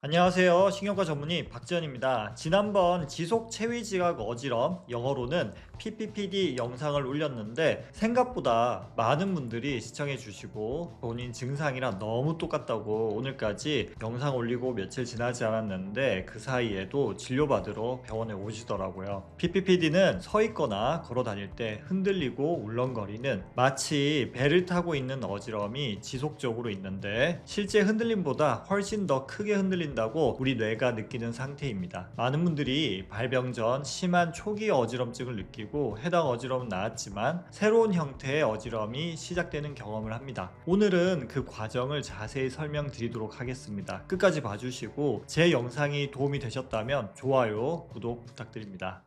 안녕하세요. 신경과 전문의 박지현입니다. 지난번 지속 체위 지각 어지럼 영어로는 PPPD 영상을 올렸는데 생각보다 많은 분들이 시청해 주시고 본인 증상이랑 너무 똑같다고 오늘까지 영상 올리고 며칠 지나지 않았는데 그 사이에도 진료받으러 병원에 오시더라고요. PPPD는 서 있거나 걸어 다닐 때 흔들리고 울렁거리는 마치 배를 타고 있는 어지럼이 지속적으로 있는데 실제 흔들림보다 훨씬 더 크게 흔들 린다고 우리 뇌가 느끼는 상태입니다. 많은 분들이 발병 전 심한 초기 어지럼증을 느끼고 해당 어지럼은 나았지만 새로운 형태의 어지럼이 시작되는 경험을 합니다. 오늘은 그 과정을 자세히 설명드리도록 하겠습니다. 끝까지 봐주시고 제 영상이 도움이 되셨다면 좋아요, 구독 부탁드립니다.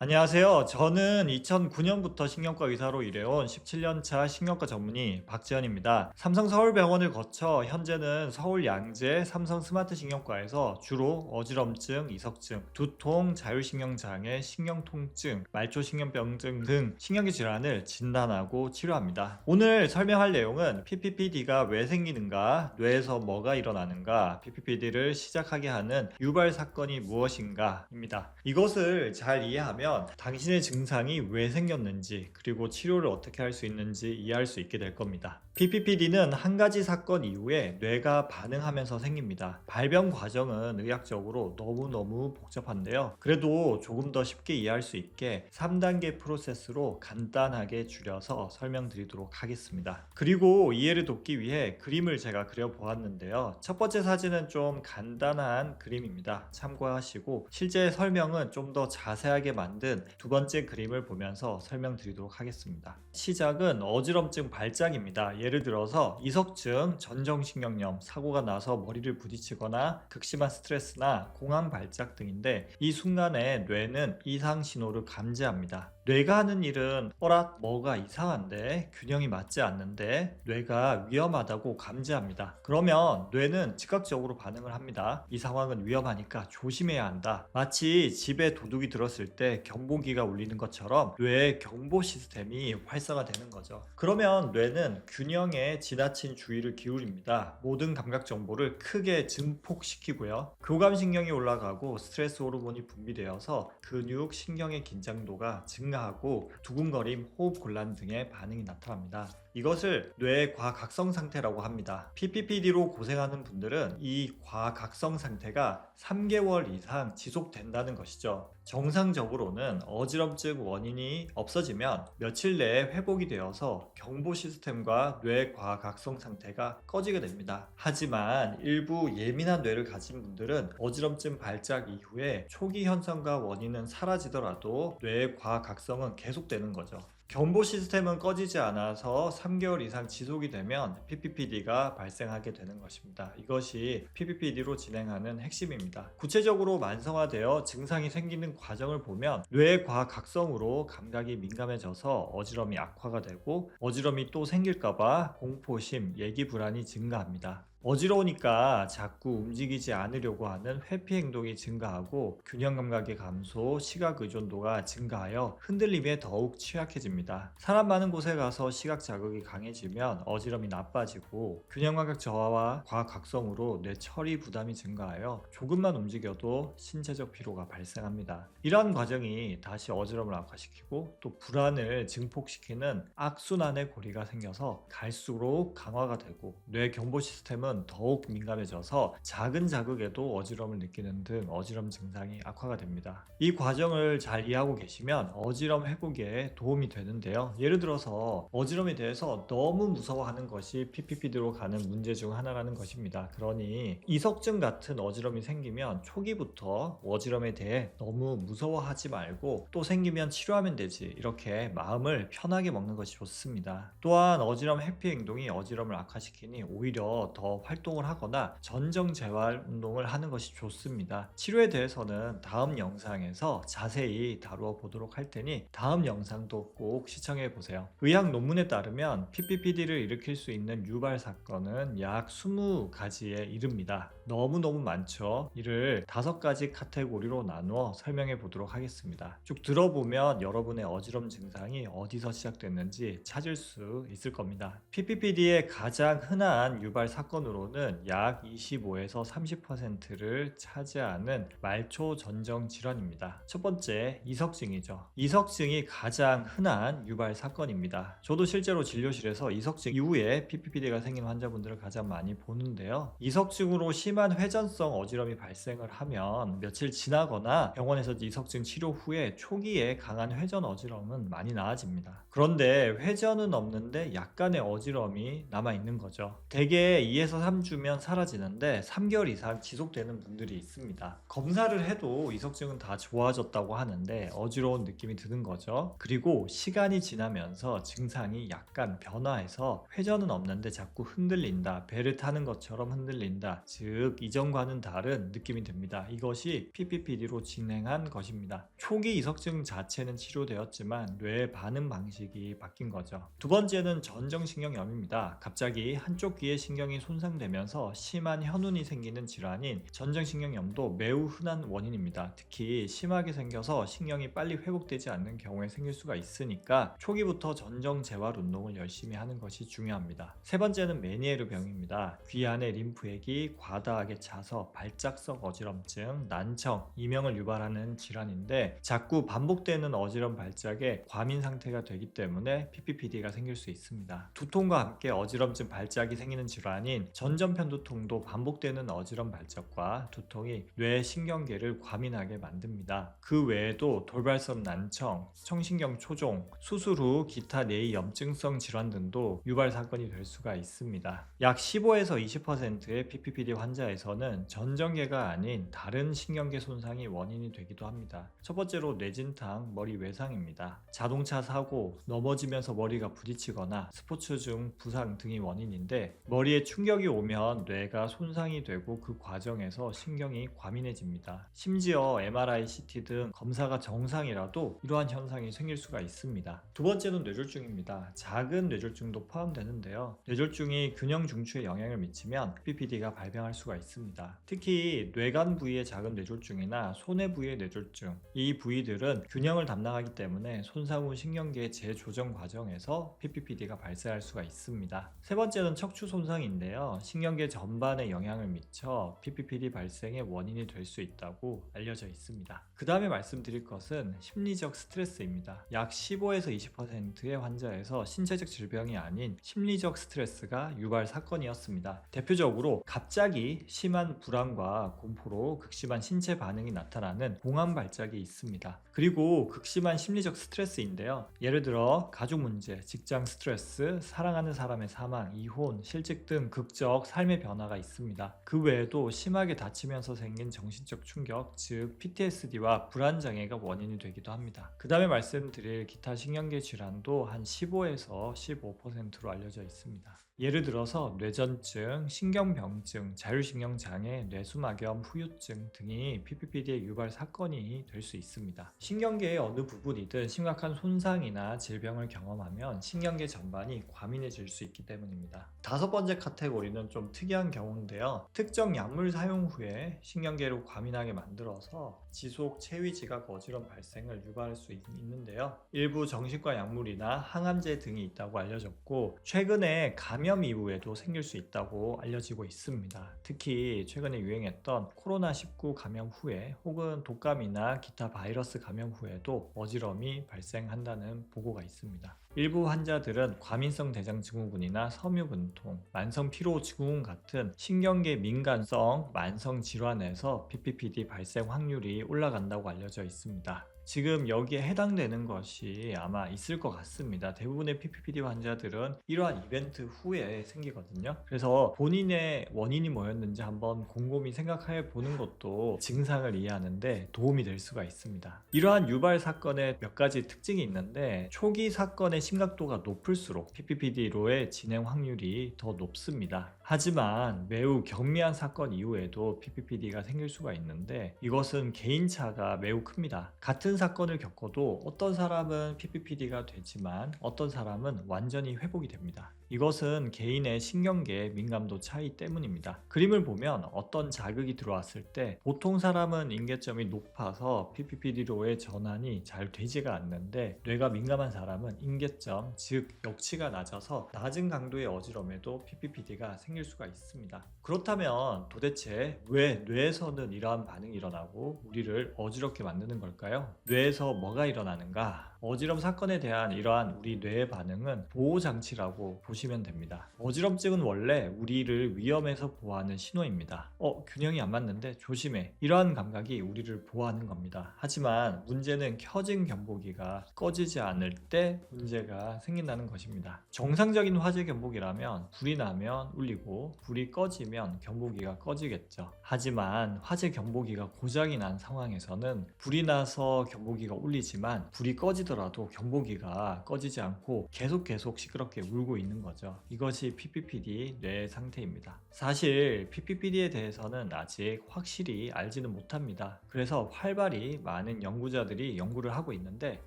안녕하세요. 저는 2009년부터 신경과 의사로 일해온 17년차 신경과 전문의 박지현입니다. 삼성 서울병원을 거쳐 현재는 서울 양재 삼성 스마트 신경과에서 주로 어지럼증, 이석증, 두통, 자율신경장애, 신경통증, 말초신경병증 등 신경계 질환을 진단하고 치료합니다. 오늘 설명할 내용은 PPPD가 왜 생기는가, 뇌에서 뭐가 일어나는가, PPPD를 시작하게 하는 유발 사건이 무엇인가입니다. 이것을 잘 이해하면 당신의 증상이 왜 생겼는지 그리고 치료를 어떻게 할 수 있는지 이해할 수 있게 될 겁니다. PPPD는 한 가지 사건 이후에 뇌가 반응하면서 생깁니다. 발병 과정은 의학적으로 너무너무 복잡한데요. 그래도 조금 더 쉽게 이해할 수 있게 3단계 프로세스로 간단하게 줄여서 설명드리도록 하겠습니다. 그리고 이해를 돕기 위해 그림을 제가 그려보았는데요. 첫 번째 사진은 좀 간단한 그림입니다. 참고하시고 실제 설명은 좀 더 자세하게 만든 두 번째 그림을 보면서 설명드리도록 하겠습니다. 시작은 어지럼증 발작입니다. 예를 들어서 이석증, 전정신경염, 사고가 나서 머리를 부딪히거나 극심한 스트레스나 공황 발작 등인데 이 순간에 뇌는 이상 신호를 감지합니다. 뇌가 하는 일은 어라 뭐가 이상한데 균형이 맞지 않는데 뇌가 위험하다고 감지합니다. 그러면 뇌는 즉각적으로 반응을 합니다. 이 상황은 위험하니까 조심해야 한다. 마치 집에 도둑이 들었을 때 경보기가 울리는 것처럼 뇌의 경보 시스템이 활성화되는 거죠. 그러면 뇌는 균형에 지나친 주의를 기울입니다. 모든 감각 정보를 크게 증폭시키고요. 교감신경이 올라가고 스트레스 호르몬이 분비되어서 근육, 신경의 긴장도가 증가 하고 두근거림, 호흡 곤란 등의 반응이 나타납니다. 이것을 뇌 과각성 상태라고 합니다. PPPD로 고생하는 분들은 이 과각성 상태가 3개월 이상 지속된다는 것이죠. 정상적으로는 어지럼증 원인이 없어지면 며칠 내에 회복이 되어서 경보 시스템과 뇌 과각성 상태가 꺼지게 됩니다. 하지만 일부 예민한 뇌를 가진 분들은 어지럼증 발작 이후에 초기 현상과 원인은 사라지더라도 뇌의 과각성은 계속되는 거죠. 경보 시스템은 꺼지지 않아서 3개월 이상 지속이 되면 PPPD가 발생하게 되는 것입니다. 이것이 PPPD로 진행하는 핵심입니다. 구체적으로 만성화되어 증상이 생기는 과정을 보면 뇌의 과각성으로 감각이 민감해져서 어지럼이 악화가 되고 어지럼이 또 생길까봐 공포심, 예기 불안이 증가합니다. 어지러우니까 자꾸 움직이지 않으려고 하는 회피 행동이 증가하고 균형 감각의 감소, 시각 의존도가 증가하여 흔들림에 더욱 취약해집니다. 사람 많은 곳에 가서 시각 자극이 강해지면 어지럼이 나빠지고 균형 감각 저하와 과각성으로 뇌 처리 부담이 증가하여 조금만 움직여도 신체적 피로가 발생합니다. 이러한 과정이 다시 어지럼을 악화시키고 또 불안을 증폭시키는 악순환의 고리가 생겨서 갈수록 강화가 되고 뇌 경보 시스템은 더욱 민감해져서 작은 자극에도 어지럼을 느끼는 등 어지럼 증상이 악화가 됩니다. 이 과정을 잘 이해하고 계시면 어지럼 회복에 도움이 되는데요. 예를 들어서 어지럼에 대해서 너무 무서워하는 것이 PPPD로 가는 문제 중 하나라는 것입니다. 그러니 이석증 같은 어지럼이 생기면 초기부터 어지럼에 대해 너무 무서워하지 말고 또 생기면 치료하면 되지 이렇게 마음을 편하게 먹는 것이 좋습니다. 또한 어지럼 회피 행동이 어지럼을 악화시키니 오히려 더더 활동을 하거나 전정 재활 운동을 하는 것이 좋습니다. 치료에 대해서는 다음 영상에서 자세히 다루어 보도록 할 테니 다음 영상도 꼭 시청해 보세요. 의학 논문에 따르면 PPPD를 일으킬 수 있는 유발 사건은 약 20가지에 이릅니다. 너무너무 많죠. 이를 다섯 가지 카테고리로 나누어 설명해 보도록 하겠습니다. 쭉 들어보면 여러분의 어지럼 증상이 어디서 시작됐는지 찾을 수 있을 겁니다. PPPD의 가장 흔한 유발 사건으로 는 약 25에서 30%를 차지하는 말초 전정 질환입니다. 첫 번째, 이석증이죠. 이석증이 가장 흔한 유발 사건입니다. 저도 실제로 진료실에서 이석증 이후에 PPPD가 생긴 환자분들을 가장 많이 보는데요. 이석증으로 심한 회전성 어지럼이 발생을 하면 며칠 지나거나 병원에서 이석증 치료 후에 초기에 강한 회전 어지럼은 많이 나아집니다. 그런데 회전은 없는데 약간의 어지럼이 남아 있는 거죠. 대개 2에서 3주면 사라지는데 3개월 이상 지속되는 분들이 있습니다. 검사를 해도 이석증은 다 좋아졌다고 하는데 어지러운 느낌이 드는 거죠. 그리고 시간이 지나면서 증상이 약간 변화해서 회전은 없는데 자꾸 흔들린다. 배를 타는 것처럼 흔들린다. 즉 이전과는 다른 느낌이 듭니다. 이것이 PPPD로 진행한 것입니다. 초기 이석증 자체는 치료되었지만 뇌의 반응 방식이 바뀐 거죠. 두 번째는 전정신경염입니다. 갑자기 한쪽 귀의 신경이 손상 되면서 심한 현운이 생기는 질환인 전정신경염도 매우 흔한 원인입니다. 특히 심하게 생겨서 신경이 빨리 회복되지 않는 경우에 생길 수가 있으니까 초기부터 전정 재활 운동을 열심히 하는 것이 중요합니다. 세 번째는 메니에르 병입니다. 귀 안에 림프액이 과다하게 차서 발작성 어지럼증, 난청, 이명을 유발하는 질환인데 자꾸 반복되는 어지럼 발작에 과민 상태가 되기 때문에 PPPD가 생길 수 있습니다. 두통과 함께 어지럼증 발작이 생기는 질환인 전전편 두통도 반복되는 어지럼 발작과 두통이 뇌 신경계를 과민하게 만듭니다. 그 외에도 돌발성 난청, 청신경 초종, 수술 후 기타 뇌의 염증성 질환 등도 유발 사건이 될 수가 있습니다. 약 15에서 20%의 PPPD 환자에서는 전정계가 아닌 다른 신경계 손상이 원인이 되기도 합니다. 첫 번째로 뇌진탕, 머리 외상입니다. 자동차 사고, 넘어지면서 머리가 부딪히거나 스포츠 중 부상 등이 원인인데 머리에 충격이 오면 뇌가 손상이 되고 그 과정에서 신경이 과민해집니다. 심지어 MRI, CT 등 검사가 정상이라도 이러한 현상이 생길 수가 있습니다. 두 번째는 뇌졸중입니다. 작은 뇌졸중도 포함되는데요. 뇌졸중이 균형 중추에 영향을 미치면 PPD가 발병할 수가 있습니다. 특히 뇌간 부위의 작은 뇌졸중이나 손해 부위의 뇌졸중 이 부위들은 균형을 담당하기 때문에 손상 후 신경계 재조정 과정에서 PPPD가 발생할 수가 있습니다. 세 번째는 척추 손상인데요. 신경계 전반에 영향을 미쳐 PPPD 발생의 원인이 될 수 있다고 알려져 있습니다. 그 다음에 말씀드릴 것은 심리적 스트레스입니다. 약 15에서 20%의 환자에서 신체적 질병이 아닌 심리적 스트레스가 유발 사건이었습니다. 대표적으로 갑자기 심한 불안과 공포로 극심한 신체 반응이 나타나는 공황 발작이 있습니다. 그리고 극심한 심리적 스트레스인데요. 예를 들어 가족 문제, 직장 스트레스, 사랑하는 사람의 사망, 이혼, 실직 등 극적 삶의 변화가 있습니다. 그 외에도 심하게 다치면서 생긴 정신적 충격, 즉 PTSD와 불안 장애가 원인이 되기도 합니다. 그 다음에 말씀드릴 기타 신경계 질환도 한 15에서 15%로 알려져 있습니다. 예를 들어서 뇌전증, 신경병증, 자율신경장애, 뇌수막염, 후유증 등이 PPPD의 유발 사건이 될 수 있습니다. 신경계의 어느 부분이든 심각한 손상이나 질병을 경험하면 신경계 전반이 과민해질 수 있기 때문입니다. 다섯 번째 카테고리는 좀 특이한 경우인데요. 특정 약물 사용 후에 신경계를 과민하게 만들어서 지속 체위 지각 어지럼 발생을 유발할 수 있, 있는데요. 일부 정신과 약물이나 항암제 등이 있다고 알려졌고 최근에 감염 이후에도 생길 수 있다고 알려지고 있습니다. 특히 최근에 유행했던 코로나19 감염 후에 혹은 독감이나 기타 바이러스 감염 후에도 어지럼이 발생한다는 보고가 있습니다. 일부 환자들은 과민성 대장 증후군이나 섬유근통, 만성 피로 증후군 같은 신경계 민감성 만성 질환에서 PPPD 발생 확률이 올라간다고 알려져 있습니다. 지금 여기에 해당되는 것이 아마 있을 것 같습니다. 대부분의 PPPD 환자들은 이러한 이벤트 후에 생기거든요. 그래서 본인의 원인이 뭐였는지 한번 곰곰이 생각해 보는 것도 증상을 이해하는데 도움이 될 수가 있습니다. 이러한 유발 사건의 몇 가지 특징이 있는데 초기 사건의 심각도가 높을수록 PPPD로의 진행 확률이 더 높습니다. 하지만 매우 경미한 사건 이후에도 PPPD가 생길 수가 있는데 이것은 개인차가 매우 큽니다. 같은 사건을 겪어도 어떤 사람은 PPPD가 되지만 어떤 사람은 완전히 회복이 됩니다. 이것은 개인의 신경계의 민감도 차이 때문입니다. 그림을 보면 어떤 자극이 들어왔을 때 보통 사람은 인계점이 높아서 PPPD로의 전환이 잘 되지가 않는데 뇌가 민감한 사람은 인계점, 즉 역치가 낮아서 낮은 강도의 어지럼에도 PPPD가 생길 수가 있습니다. 그렇다면 도대체 왜 뇌에서는 이러한 반응이 일어나고 우리를 어지럽게 만드는 걸까요? 뇌에서 뭐가 일어나는가? 어지럼 사건에 대한 이러한 우리 뇌의 반응은 보호 장치라고 보시면 됩니다. 어지럼증은 원래 우리를 위험에서 보호하는 신호입니다. 어, 균형이 안 맞는데 조심해. 이러한 감각이 우리를 보호하는 겁니다. 하지만 문제는 켜진 경보기가 꺼지지 않을 때 문제가 생긴다는 것입니다. 정상적인 화재 경보기라면 불이 나면 울리고 불이 꺼지면 경보기가 꺼지겠죠. 하지만 화재 경보기가 고장이 난 상황에서는 불이 나서 경보기가 울리지만 불이 꺼지 더라도 경보기가 꺼지지 않고 계속 계속 시끄럽게 울고 있는 거죠. 이것이 PPPD 뇌 상태입니다. 사실 PPPD에 대해서는 아직 확실히 알지는 못합니다. 그래서 활발히 많은 연구자들이 연구를 하고 있는데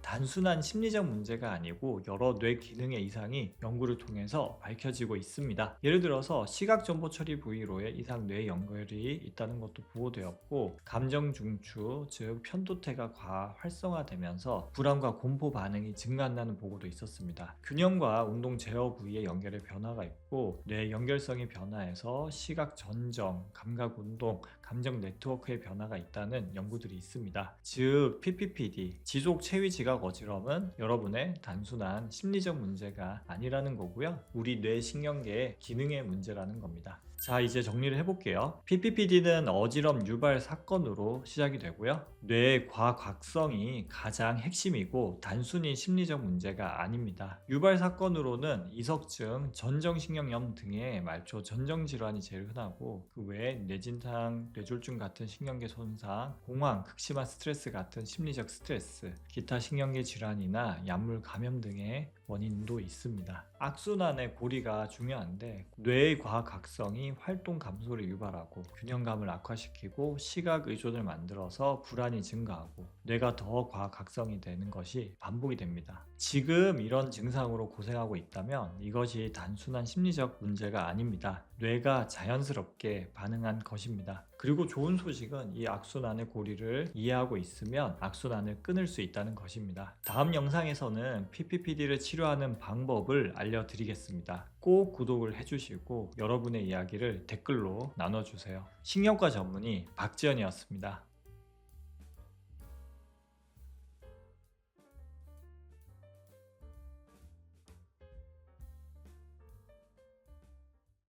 단순한 심리적 문제가 아니고 여러 뇌 기능의 이상이 연구를 통해서 밝혀지고 있습니다. 예를 들어서 시각 정보 처리 부위로의 이상 뇌 연결이 있다는 것도 보고되었고 감정 중추 즉 편도태가 과활성화되면서 불안과 공포 반응이 증가한다는 보고도 있었습니다. 균형과 운동 제어 부위의 연결에 변화가 있고 뇌 연결성이 변화해서 시각 전정, 감각 운동, 감정 네트워크의 변화가 있다는 연구들이 있습니다. 즉 PPPD 지속 체위 지각 어지럼은 여러분의 단순한 심리적 문제가 아니라는 거고요. 우리 뇌 신경계의 기능의 문제라는 겁니다. 자, 이제 정리를 해볼게요. PPPD는 어지럼 유발 사건으로 시작이 되고요. 뇌의 과각성이 가장 핵심이고 단순히 심리적 문제가 아닙니다. 유발 사건으로는 이석증, 전정신경염 등의 말초 전정질환이 제일 흔하고 그 외에 뇌진탕, 뇌졸중 같은 신경계 손상, 공황, 극심한 스트레스 같은 심리적 스트레스, 기타 신경계 질환이나 약물 감염 등의 원인도 있습니다. 악순환의 고리가 중요한데 뇌의 과각성이 활동 감소를 유발하고 균형감을 악화시키고 시각 의존을 만들어서 불안이 증가하고 뇌가 더 과각성이 되는 것이 반복이 됩니다. 지금 이런 증상으로 고생하고 있다면 이것이 단순한 심리적 문제가 아닙니다. 뇌가 자연스럽게 반응한 것입니다. 그리고 좋은 소식은 이 악순환의 고리를 이해하고 있으면 악순환을 끊을 수 있다는 것입니다. 다음 영상에서는 PPPD를 치료하는 방법을 알려드리겠습니다. 꼭 구독을 해주시고 여러분의 이야기를 댓글로 나눠주세요. 신경과 전문의 박지연이었습니다.